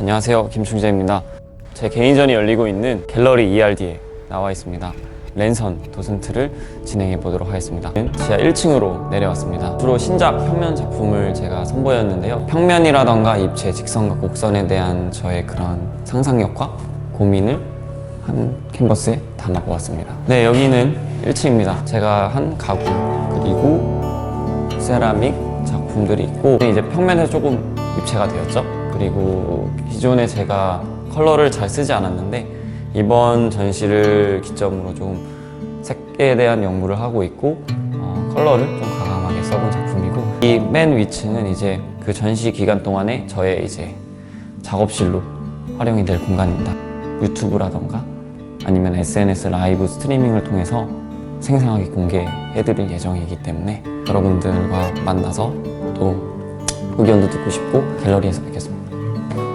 안녕하세요. 김충재입니다. 제 개인전이 열리고 있는 갤러리 ERD에 나와 있습니다. 랜선 도슨트를 진행해 보도록 하겠습니다. 지하 1층으로 내려왔습니다. 주로 신작 평면 작품을 제가 선보였는데요. 평면이라던가 입체 직선과 곡선에 대한 저의 그런 상상력과 고민을 한 캔버스에 담아보았습니다. 네 여기는 1층입니다. 제가 한 가구 그리고 세라믹 작품들이 있고 이제 평면에서 조금 입체가 되었죠. 그리고 기존에 제가 컬러를 잘 쓰지 않았는데 이번 전시를 기점으로 좀 색에 대한 연구를 하고 있고 어, 컬러를 좀 과감하게 써본 작품이고 이 맨 위층은 이제 그 전시 기간 동안에 저의 이제 작업실로 활용이 될 공간입니다. 유튜브라던가 아니면 SNS 라이브 스트리밍을 통해서 생생하게 공개해드릴 예정이기 때문에 여러분들과 만나서 또 의견도 듣고 싶고 갤러리에서 뵙겠습니다.